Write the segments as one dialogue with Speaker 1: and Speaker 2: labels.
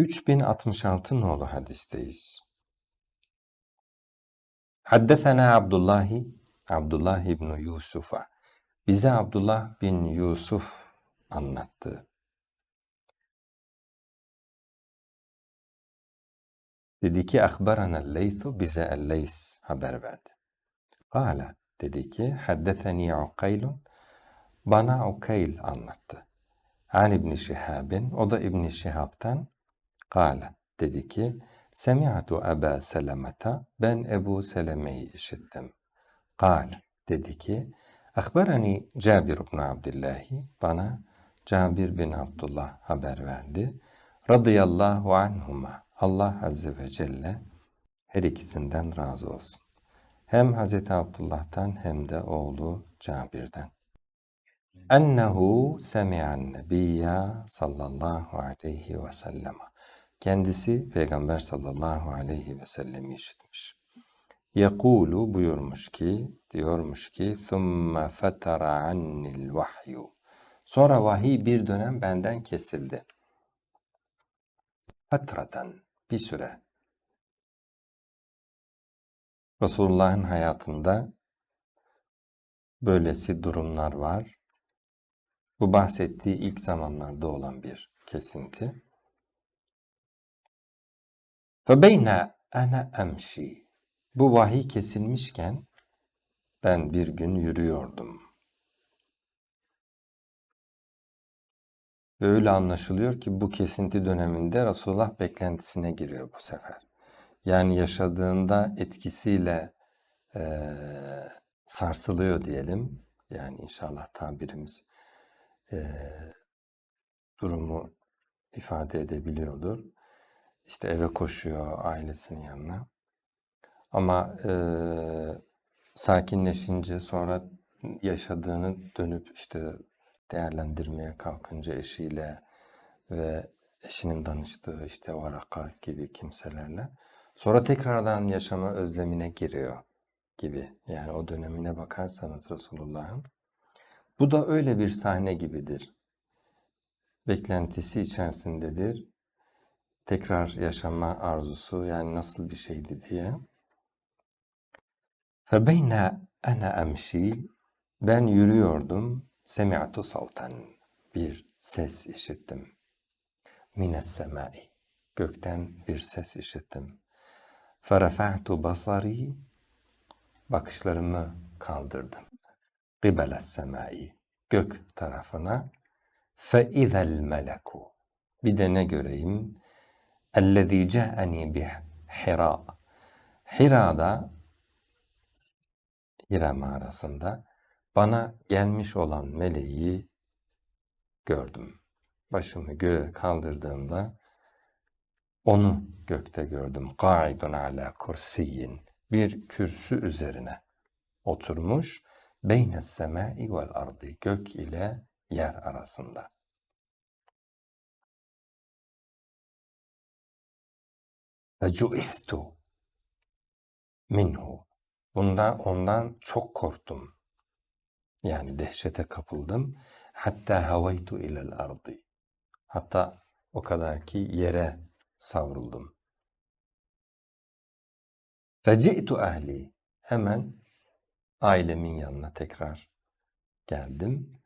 Speaker 1: 3066 nolu hadisteyiz. Haddesena Abdullah Abdullah ibn Yusuf'a bize Abdullah bin Yusuf anlattı. Dedi ki akbarana Leythu bize El-Leys haber verdi. Kala dedi ki haddetheni Ukaylun bana Ukayl anlattı. An İbni Şihab'in o da İbni Şihab'tan Kala dedi ki Semi'atu Eba Selameta ben Ebu Seleme'yi işittim. Kale dedi ki Akbarani Cabir ibn Abdillahi bana Cabir bin Abdullah haber verdi. Radıyallahu anhuma Allah Azze ve Celle her ikisinden razı olsun. Hem Hazreti Abdullah'tan hem de oğlu Cabir'den. Ennehu semi'an nebiyya sallallahu aleyhi ve sellem Kendisi Peygamber sallallahu aleyhi ve sellem işitmiş. Yekulu buyurmuş ki, diyormuş ki, ثُمَّ فَتَرَ عَنِّ الْوَحْيُ Sonra vahiy bir dönem benden kesildi. Fatraten, bir süre. Resulullah'ın hayatında böylesi durumlar var. Bu bahsettiği ilk zamanlarda olan bir kesinti. Febeyne ene emşi. Bu vahiy kesilmişken ben bir gün yürüyordum. Ve öyle anlaşılıyor ki bu kesinti döneminde Resulullah beklentisine giriyor bu sefer. Yani yaşadığında etkisiyle e, sarsılıyor diyelim. Yani inşallah tabirimiz e, durumu ifade edebiliyordur. İşte eve koşuyor ailesinin yanına. Ama e, sakinleşince sonra yaşadığını dönüp işte değerlendirmeye kalkınca eşiyle ve eşinin danıştığı işte Varaka gibi kimselerle sonra tekrardan yaşama özlemine giriyor gibi. Yani o dönemine bakarsanız Resulullah'ın bu da öyle bir sahne gibidir. Beklentisi içerisindedir tekrar yaşama arzusu yani nasıl bir şeydi diye. Febeyne ana emşi ben yürüyordum. Semi'tu saltan bir ses işittim. Mines semai gökten bir ses işittim. Ferefa'tu basari bakışlarımı kaldırdım. Gıbeles semai gök tarafına fe izel meleku bir de ne göreyim اَلَّذ۪ي جَاءَنِي بِحِرَا Hira'da Hira mağarasında bana gelmiş olan meleği gördüm. Başımı göğe kaldırdığımda onu gökte gördüm. Qaidun ala kursiyin. Bir kürsü üzerine oturmuş. Beyne semai vel ardı. Gök ile yer arasında. Fecu'ithtu minhu. Bundan ondan çok korktum. Yani dehşete kapıldım. Hatta havaytu ilel ardı. Hatta o kadar ki yere savruldum. Feci'tu ehli. Hemen ailemin yanına tekrar geldim.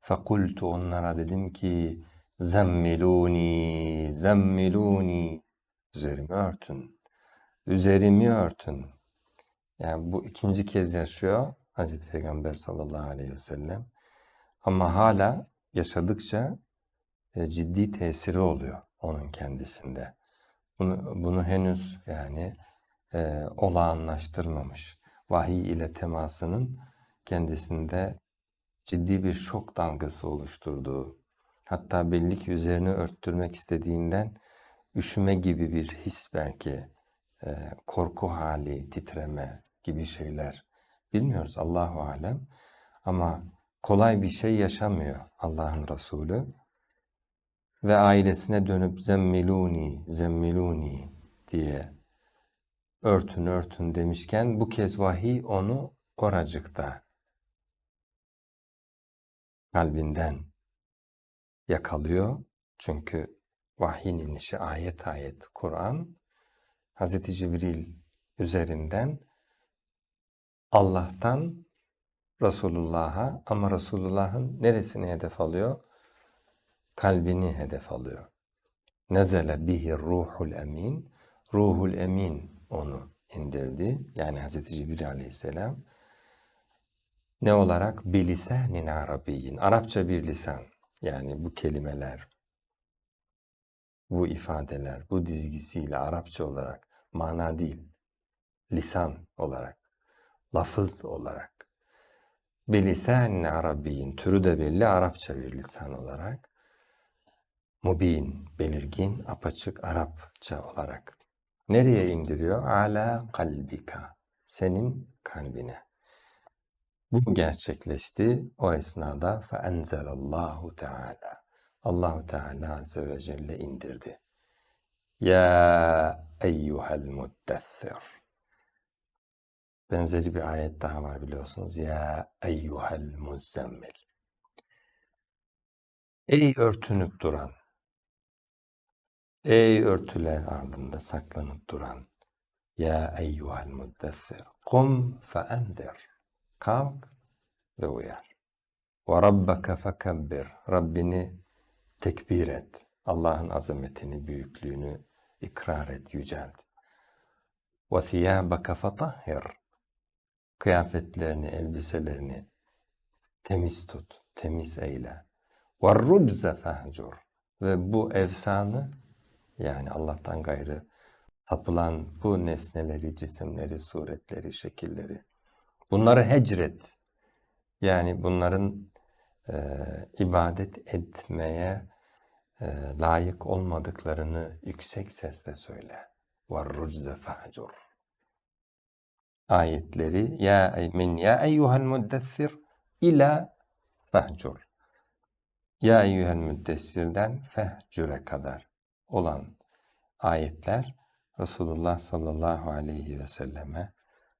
Speaker 1: Fekultu onlara dedim ki zemmiluni, zemmiluni. Üzerimi örtün. Üzerimi örtün. Yani bu ikinci kez yaşıyor Hazreti Peygamber sallallahu aleyhi ve sellem. Ama hala yaşadıkça e, ciddi tesiri oluyor onun kendisinde. Bunu, bunu henüz yani e, olağanlaştırmamış. Vahiy ile temasının kendisinde ciddi bir şok dalgası oluşturduğu, hatta belli ki üzerini örttürmek istediğinden üşüme gibi bir his belki, e, korku hali, titreme, gibi şeyler. Bilmiyoruz Allahu alem ama kolay bir şey yaşamıyor Allah'ın Resulü. Ve ailesine dönüp zemmiluni, zemmiluni diye örtün örtün demişken bu kez vahiy onu oracıkta kalbinden yakalıyor. Çünkü vahyin inişi ayet ayet Kur'an Hz. Cibril üzerinden Allah'tan Resulullah'a ama Resulullah'ın neresini hedef alıyor? Kalbini hedef alıyor. Nezele bihi ruhul emin. Ruhul emin onu indirdi. Yani Hz. Cibril aleyhisselam ne olarak? Bilisanin Arabiyyin. Arapça bir lisan. Yani bu kelimeler, bu ifadeler, bu dizgisiyle Arapça olarak mana değil, lisan olarak, lafız olarak. Bilisanin Arabiyyin. Türü de belli Arapça bir lisan olarak. Mubin, belirgin, apaçık Arapça olarak. Nereye indiriyor? Ala kalbika. Senin kalbine. Bu gerçekleşti. O esnada feenzelallahu teala. Allahu Teala azze ve celle indirdi. Ya eyyuhel muddessir. Benzeri bir ayet daha var biliyorsunuz. Ya eyyuhel muzzemmil. Ey örtünüp duran. Ey örtüler ardında saklanıp duran. Ya eyyuhel muddessir. Kum feendir. Kalk ve uyar. Ve rabbeke fekebbir. Rabbini tekbir et. Allah'ın azametini, büyüklüğünü ikrar et, yücelt. Thiyâbeke fetahhir. Kıyafetlerini, elbiselerini temiz tut, temiz eyle. Rubze fehcur. Ve bu efsanı yani Allah'tan gayrı tapılan bu nesneleri, cisimleri, suretleri, şekilleri bunları hecret. Yani bunların e, ibadet etmeye e, layık olmadıklarını yüksek sesle söyle. وَالرُّجْزَ فَهْجُرْ Ayetleri ya min ya eyyuhel muddessir ila fehcur. Ya eyyuhel müddessirden fehcure kadar olan ayetler Resulullah sallallahu aleyhi ve selleme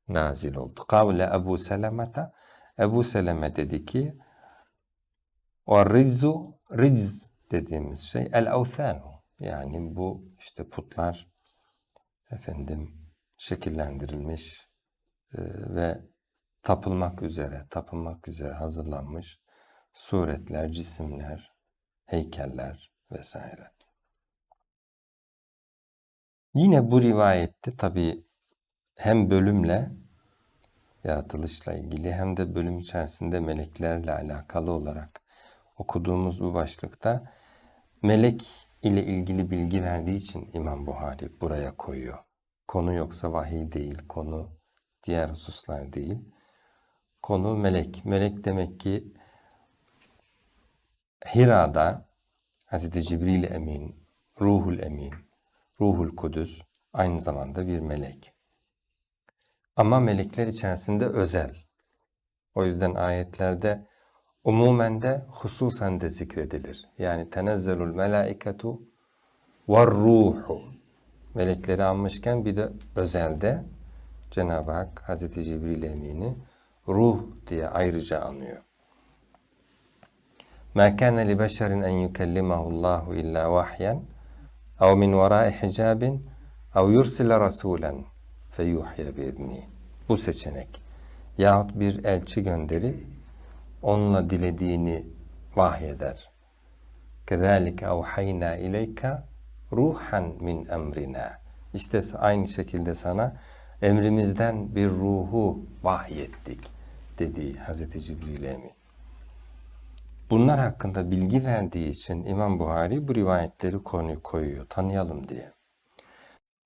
Speaker 1: nazil oldu. Kavle Ebu Selemete Ebu Seleme dedi ki o rizzu riz dediğimiz şey el avthanu yani bu işte putlar efendim şekillendirilmiş e, ve tapılmak üzere tapınmak üzere hazırlanmış suretler, cisimler, heykeller vesaire. Yine bu rivayette tabi hem bölümle yaratılışla ilgili hem de bölüm içerisinde meleklerle alakalı olarak okuduğumuz bu başlıkta melek ile ilgili bilgi verdiği için İmam Buhari buraya koyuyor. Konu yoksa vahiy değil, konu diğer hususlar değil. Konu melek. Melek demek ki Hira'da Hz. Cibril Emin, Ruhul Emin, Ruhul Kudüs aynı zamanda bir melek. Ama melekler içerisinde özel. O yüzden ayetlerde umumen de hususen de zikredilir. Yani tenezzelul melaiketu ve ruhu. Melekleri almışken bir de özelde Cenab-ı Hak Hazreti Cibril Emin'i ruh diye ayrıca anıyor. مَا كَانَ لِبَشَرٍ اَنْ يُكَلِّمَهُ اللّٰهُ اِلَّا وَحْيًا اَوْ مِنْ وَرَاءِ حِجَابٍ اَوْ يُرْسِلَ رَسُولًا فَيُوحْيَ بِاِذْنِهِ Bu seçenek. Yahut bir elçi gönderip onunla dilediğini vahyeder. كَذَٰلِكَ اَوْحَيْنَا اِلَيْكَ ruhan min emrina. İşte aynı şekilde sana emrimizden bir ruhu vahyettik dediği Hazreti Cibril Emin. Bunlar hakkında bilgi verdiği için İmam Buhari bu rivayetleri konuyu koyuyor, tanıyalım diye.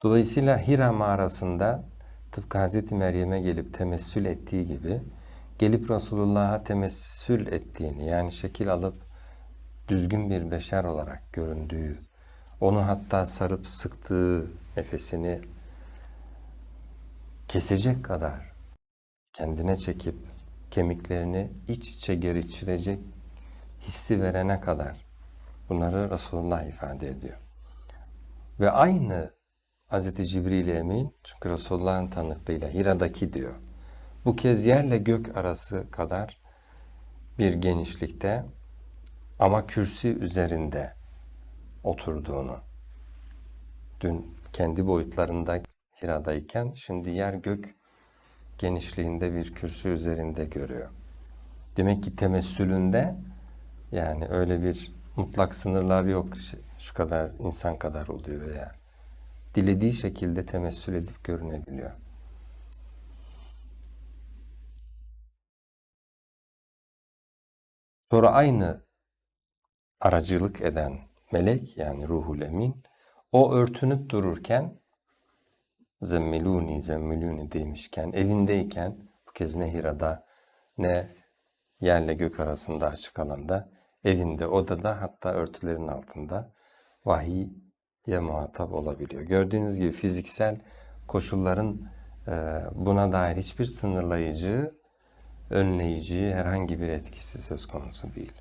Speaker 1: Dolayısıyla Hira mağarasında tıpkı Hazreti Meryem'e gelip temessül ettiği gibi gelip Resulullah'a temessül ettiğini yani şekil alıp düzgün bir beşer olarak göründüğü, onu hatta sarıp sıktığı nefesini kesecek kadar kendine çekip kemiklerini iç içe geçirecek hissi verene kadar bunları Resulullah ifade ediyor. Ve aynı Hz. Cibril Emin çünkü Resulullah'ın tanıklığıyla Hira'daki diyor. Bu kez yerle gök arası kadar bir genişlikte ama kürsü üzerinde oturduğunu. Dün kendi boyutlarında Hira'dayken şimdi yer gök genişliğinde bir kürsü üzerinde görüyor. Demek ki temessülünde yani öyle bir mutlak sınırlar yok. Şu kadar insan kadar oluyor veya dilediği şekilde temessül edip görünebiliyor. Sonra aynı aracılık eden melek yani ruhul emin o örtünüp dururken zemmiluni zemmiluni demişken evindeyken bu kez ne Hira'da ne yerle gök arasında açık alanda evinde odada hatta örtülerin altında vahiy diye muhatap olabiliyor. Gördüğünüz gibi fiziksel koşulların buna dair hiçbir sınırlayıcı, önleyici herhangi bir etkisi söz konusu değil.